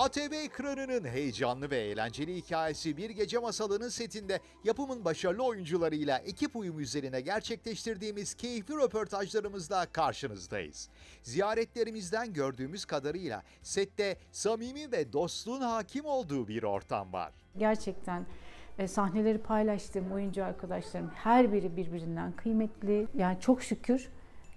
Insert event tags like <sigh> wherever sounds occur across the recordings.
ATV ekranının heyecanlı ve eğlenceli hikayesi Bir Gece Masalı'nın setinde yapımın başarılı oyuncularıyla ekip uyumu üzerine gerçekleştirdiğimiz keyifli röportajlarımızla karşınızdayız. Ziyaretlerimizden gördüğümüz kadarıyla sette samimi ve dostluğun hakim olduğu bir ortam var. Gerçekten e, sahneleri paylaştığım oyuncu arkadaşlarım her biri birbirinden kıymetli. Yani çok şükür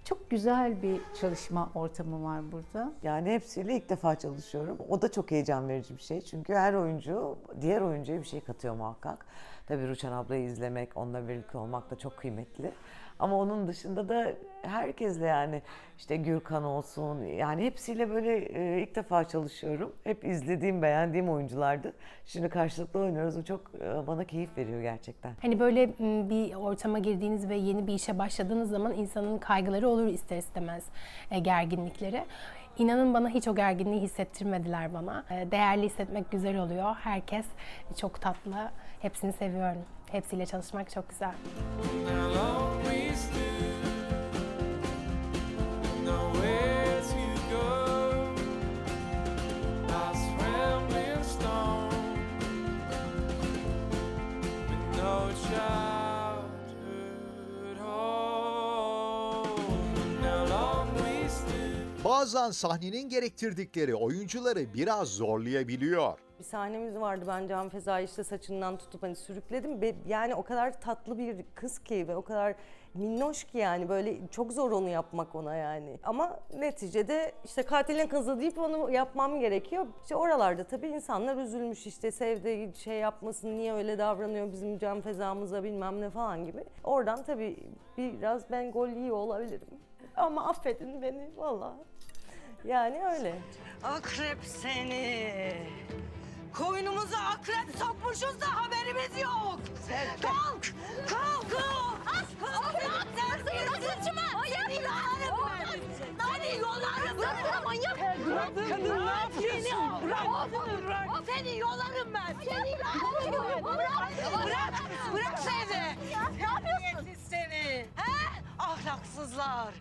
çok güzel bir çalışma ortamı var burada. Yani hepsiyle ilk defa çalışıyorum. O da çok heyecan verici bir şey. Çünkü her oyuncu diğer oyuncuya bir şey katıyor muhakkak. Tabii Rüçhan ablayı izlemek, onunla birlikte olmak da çok kıymetli. Ama onun dışında da herkesle yani işte Gürkan olsun yani hepsiyle böyle e, ilk defa çalışıyorum. Hep izlediğim, beğendiğim oyunculardı. Şimdi karşılıklı oynuyoruz. O çok e, bana keyif veriyor gerçekten. Hani böyle m, bir ortama girdiğiniz ve yeni bir işe başladığınız zaman insanın kaygıları olur ister istemez e, gerginlikleri. İnanın bana hiç o gerginliği hissettirmediler bana. E, Değerli hissetmek güzel oluyor. Herkes çok tatlı. Hepsini seviyorum. Hepsiyle çalışmak çok güzel. I'll Bazen sahnenin gerektirdikleri oyuncuları biraz zorlayabiliyor. Bir sahnemiz vardı ben Can Feza'yı işte saçından tutup hani sürükledim. Ve yani o kadar tatlı bir kız ki ve o kadar minnoş ki yani böyle çok zor onu yapmak ona yani. Ama neticede işte katilin kızı deyip onu yapmam gerekiyor. İşte oralarda tabii insanlar üzülmüş işte sevdi şey yapmasın niye öyle davranıyor bizim Can Feza'mıza bilmem ne falan gibi. Oradan tabii biraz ben gol yiyor olabilirim. Ama affedin beni vallahi. Yani öyle. Akrep seni. Koynumuza akrep sokmuşuz da haberimiz yok. Kalk! Kalk! Kalk! Kalk! Seni yolarım ben! Seni yolarım ben! Manyak! Kadın ne yapıyorsun? Bırak! Bırak! Seni yolarım ben! Seni yolarım! Bırak! Bırak! Bırak seni! Ne yapıyorsun? seni! He? Ahlaksızlar!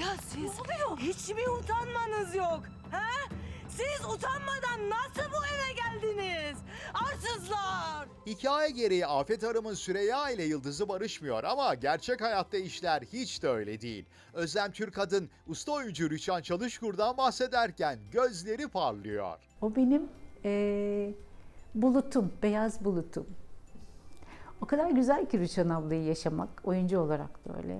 Ya siz hiç mi utanmanız yok? He? Siz utanmadan nasıl bu eve geldiniz? Arsızlar! Hikaye gereği Afet Hanım'ın Süreyya ile Yıldız'ı barışmıyor ama gerçek hayatta işler hiç de öyle değil. Özlem Türkadın usta oyuncu Rüçhan Çalışkur'dan bahsederken gözleri parlıyor. O benim eee, bulutum, beyaz bulutum. O kadar güzel ki Rüçhan ablayı yaşamak, oyuncu olarak da öyle,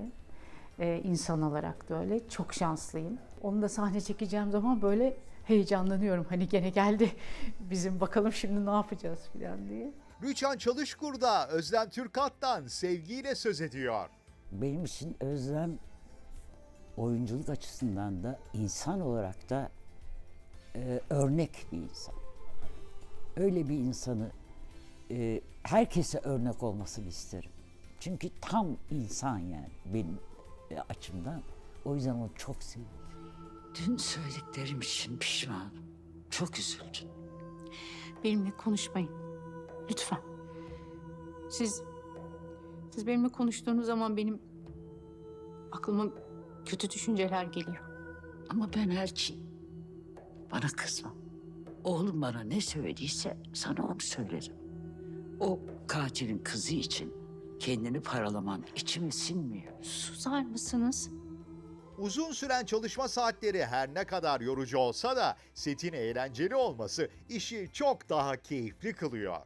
eee, insan olarak da öyle. Çok şanslıyım. Onu da sahne çekeceğim zaman böyle heyecanlanıyorum. Hani gene geldi <laughs> bizim bakalım şimdi ne yapacağız falan diye. Rüçhan Çalışkur da Özlem Türkat'tan sevgiyle söz ediyor. benim için Özlem oyunculuk açısından da insan olarak da e, örnek bir insan. Öyle bir insanı e, herkese örnek olmasını isterim. Çünkü tam insan yani benim e, açımdan. O yüzden onu çok seviyorum. Dün söylediklerim için pişmanım. Çok üzüldüm. Benimle konuşmayın. Lütfen. Siz siz benimle konuştuğunuz zaman benim aklıma kötü düşünceler geliyor. Ama ben elçiyim. Bana kızma. Oğlum bana ne söylediyse sana onu söylerim. O katilin kızı için kendini paralaman içime sinmiyor. Susar mısınız? Uzun süren çalışma saatleri her ne kadar yorucu olsa da setin eğlenceli olması işi çok daha keyifli kılıyor.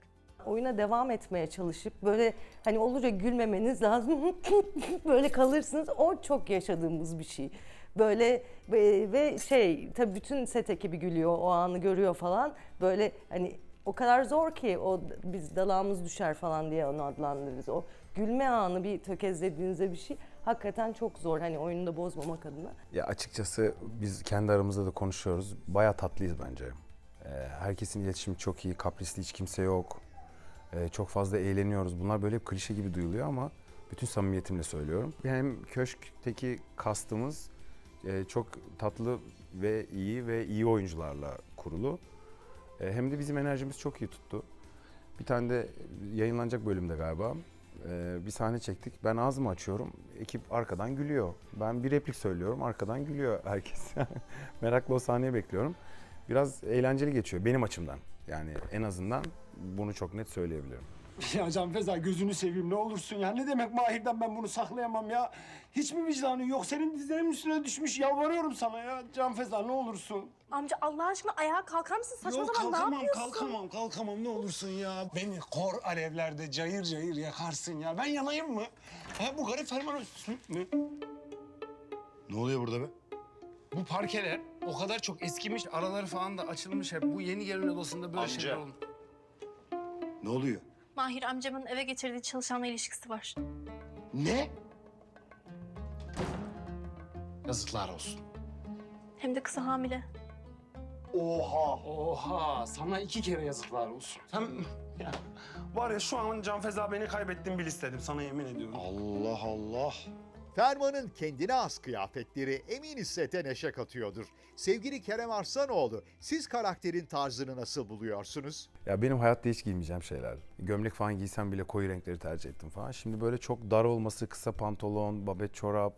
oyuna devam etmeye çalışıp böyle hani olunca gülmemeniz lazım. <laughs> böyle kalırsınız. O çok yaşadığımız bir şey. Böyle ve, ve şey tabii bütün set ekibi gülüyor o anı görüyor falan. Böyle hani o kadar zor ki o biz dalağımız düşer falan diye onu adlandırırız. O gülme anı bir tökezlediğinizde bir şey hakikaten çok zor hani oyunu da bozmamak adına. Ya açıkçası biz kendi aramızda da konuşuyoruz. Bayağı tatlıyız bence. Ee, herkesin iletişimi çok iyi, kaprisli hiç kimse yok. Ee, çok fazla eğleniyoruz. Bunlar böyle klişe gibi duyuluyor ama bütün samimiyetimle söylüyorum. Hem köşkteki kastımız e, çok tatlı ve iyi ve iyi oyuncularla kurulu. E, hem de bizim enerjimiz çok iyi tuttu. Bir tane de yayınlanacak bölümde galiba. e, bir sahne çektik. Ben ağzımı açıyorum. Ekip arkadan gülüyor. Ben bir replik söylüyorum. Arkadan gülüyor herkes. <laughs> Merakla o sahneyi bekliyorum. biraz eğlenceli geçiyor benim açımdan. Yani en azından bunu çok net söyleyebilirim. <laughs> Ya Can Feza gözünü seveyim ne olursun ya. Ne demek Mahir'den ben bunu saklayamam ya. Hiç mi vicdanın yok? Senin dizlerimin üstüne düşmüş. Yalvarıyorum sana ya. Can Feza ne olursun. Amca Allah aşkına ayağa kalkar mısın? Saçma Yok sapan ne kalkamam, yapıyorsun? kalkamam, kalkamam. Ne olursun ya. Beni kor alevlerde cayır cayır yakarsın ya. Ben yanayım mı? Ha, bu garip ferman üstü. Ne? Ne oluyor burada be? Bu parkeler o kadar çok eskimiş, araları falan da açılmış hep. Bu yeni gelin odasında böyle Amca. şeyler olmuş. Ne oluyor? Mahir amcamın eve getirdiği çalışanla ilişkisi var. Ne? Yazıklar olsun. Hem de kızı hamile. Oha. Oha, sana iki kere yazıklar olsun. Sen ya, var ya şu an Can Feza beni kaybettin bil istedim sana yemin ediyorum. Allah Allah. Ferman'ın kendine has kıyafetleri eminim sete neşe katıyordur. Sevgili Kerem Arslanoğlu, siz karakterin tarzını nasıl buluyorsunuz? Ya benim hayatta hiç giymeyeceğim şeyler. Gömlek falan giysem bile koyu renkleri tercih ettim falan. Şimdi böyle çok dar olması, kısa pantolon, babet çorap,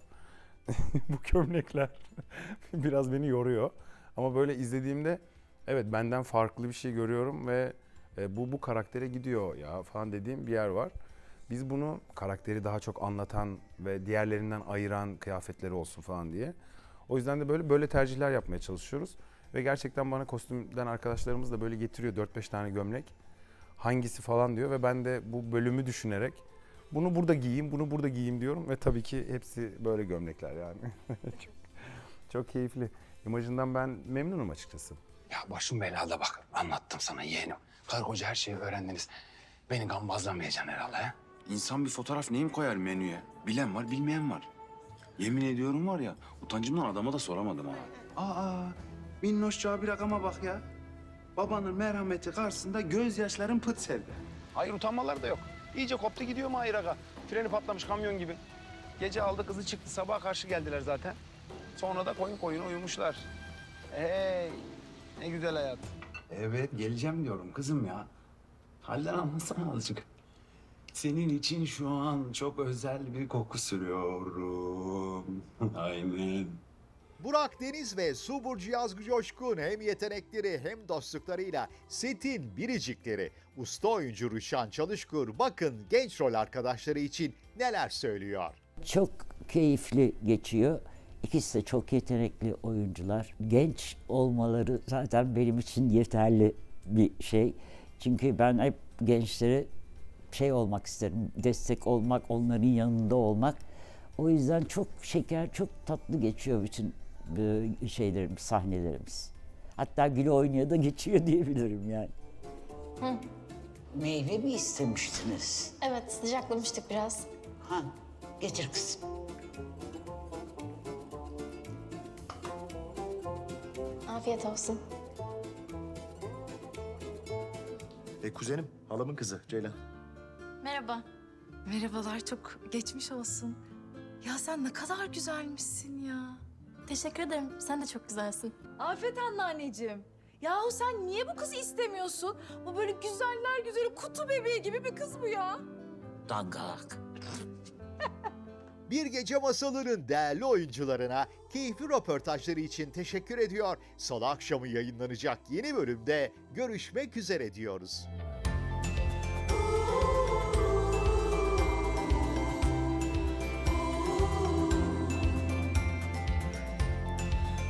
<laughs> bu gömlekler <laughs> biraz beni yoruyor. Ama böyle izlediğimde evet benden farklı bir şey görüyorum ve e, bu bu karaktere gidiyor ya falan dediğim bir yer var. Biz bunu karakteri daha çok anlatan ve diğerlerinden ayıran kıyafetleri olsun falan diye. O yüzden de böyle böyle tercihler yapmaya çalışıyoruz. Ve gerçekten bana kostümden arkadaşlarımız da böyle getiriyor 4-5 tane gömlek. Hangisi falan diyor ve ben de bu bölümü düşünerek bunu burada giyeyim, bunu burada giyeyim diyorum ve tabii ki hepsi böyle gömlekler yani. <laughs> çok, keyifli. İmajından ben memnunum açıkçası. Ya başım belada bak. Anlattım sana yeğenim. Karı koca her şeyi öğrendiniz. Beni gambazlamayacaksın herhalde ha? İnsan bir fotoğraf neyim koyar menüye? Bilen var, bilmeyen var. Yemin ediyorum var ya, utancımdan adama da soramadım ha. Aa, minnoşça bir rakama bak ya. Babanın merhameti karşısında gözyaşların pıt sevdi. Hayır utanmaları da yok. İyice koptu gidiyor Mahir Aga. Freni patlamış kamyon gibi. Gece aldı kızı çıktı. Sabaha karşı geldiler zaten. Sonra da koyun koyun uyumuşlar. Hey ne güzel hayat. Evet, geleceğim diyorum kızım ya. Halden anlasana azıcık. Senin için şu an çok özel bir koku sürüyorum. <laughs> Aynen. Burak Deniz ve Su Burcu Yazgı Coşkun hem yetenekleri hem dostluklarıyla setin biricikleri. Usta oyuncu Rüşan Çalışkur bakın genç rol arkadaşları için neler söylüyor. Çok keyifli geçiyor. İkisi de çok yetenekli oyuncular. Genç olmaları zaten benim için yeterli bir şey. Çünkü ben hep gençlere şey olmak isterim, destek olmak, onların yanında olmak. O yüzden çok şeker, çok tatlı geçiyor bütün e, şeylerimiz, sahnelerimiz. Hatta güle oynaya da geçiyor <laughs> diyebilirim yani. Meyve mi istemiştiniz? Evet sıcaklamıştık biraz. Ha, getir kızım. Afiyet olsun. E kuzenim, halamın kızı Ceylan. Merhaba. Merhabalar, çok geçmiş olsun. Ya sen ne kadar güzelmişsin ya. Teşekkür ederim. Sen de çok güzelsin. Afet anneanneciğim. Yahu sen niye bu kızı istemiyorsun? Bu böyle güzeller güzeli kutu bebeği gibi bir kız bu ya. Dangalak. <laughs> Bir Gece Masalı'nın değerli oyuncularına keyifli röportajları için teşekkür ediyor. Salı akşamı yayınlanacak yeni bölümde görüşmek üzere diyoruz.